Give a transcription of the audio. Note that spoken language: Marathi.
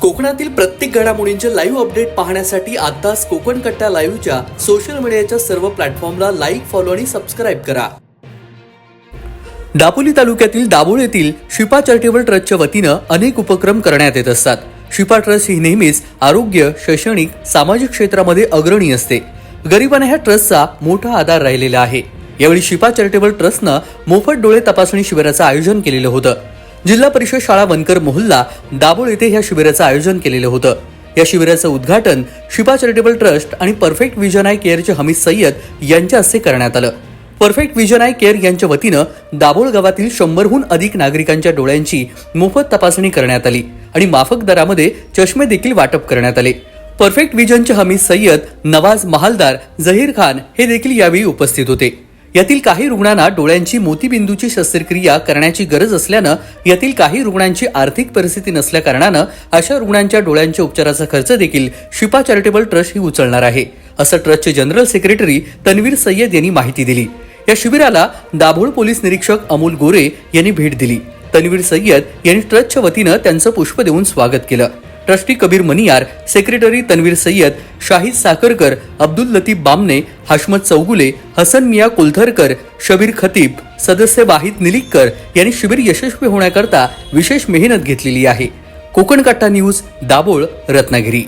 कोकणातील प्रत्येक घडामोडींचे लाईव्ह अपडेट पाहण्यासाठी आताच कोकण कट्टा लाईव्हच्या सोशल मीडियाच्या सर्व प्लॅटफॉर्मला लाईक फॉलो आणि सबस्क्राईब करा. दापोली तालुक्यातील दाभोळ येथील शिपा चॅरिटेबल ट्रस्टच्या वतीनं अनेक उपक्रम करण्यात येत असतात. शिपा ट्रस्ट ही नेहमीच आरोग्य शैक्षणिक सामाजिक क्षेत्रामध्ये अग्रणी असते. गरिबांना ह्या ट्रस्टचा मोठा आधार राहिलेला आहे. यावेळी शिपा चॅरिटेबल ट्रस्टनं मोफत डोळे तपासणी शिबिराचं आयोजन केलेलं होतं. जिल्हा परिषद शाळा वनकर मोहल्ला दाभोळ येथे ह्या शिबिराचं आयोजन केलेलं होतं. या शिबिराचं उद्घाटन शिपा चॅरिटेबल ट्रस्ट आणि परफेक्ट विजन आय केअरचे हमीद सय्यद यांच्या हस्ते करण्यात आलं. परफेक्ट विजन आय केअर यांच्या वतीनं दाभोळ गावातील शंभरहून अधिक नागरिकांच्या डोळ्यांची मोफत तपासणी करण्यात आली आणि माफक दरामध्ये चष्मे देखील वाटप करण्यात आले. परफेक्ट विजनचे हमीद सय्यद नवाज महालदार झहीर खान हे देखील यावेळी उपस्थित होते. यातील काही रुग्णांना डोळ्यांची मोतीबिंदूची शस्त्रक्रिया करण्याची गरज असल्यानं यातील काही रुग्णांची आर्थिक परिस्थिती नसल्याकारणानं अशा रुग्णांच्या डोळ्यांच्या उपचाराचा खर्च देखील शिपा चॅरिटेबल ट्रस्ट ही उचलणार आहे असं ट्रस्टचे जनरल सेक्रेटरी तन्वीर सय्यद यांनी माहिती दिली. या शिबिराला दाभोळ पोलीस निरीक्षक अमोल गोरे यांनी भेट दिली. तन्वीर सय्यद यांनी ट्रस्टच्या वतीनं त्यांचं पुष्प देऊन स्वागत केलं. ट्रस्टी कबीर मनियार सेक्रेटरी तन्वीर सय्यद शाहिद साखरकर अब्दुल लतीफ बामने हाशमत चौगुले हसन मिया कुलथरकर शबीर खतीब सदस्य वाहिद निलिककर यांनी शिबिर यशस्वी होण्याकरता विशेष मेहनत घेतलेली आहे. कोकण कट्टा न्यूज दाभोळ रत्नागिरी.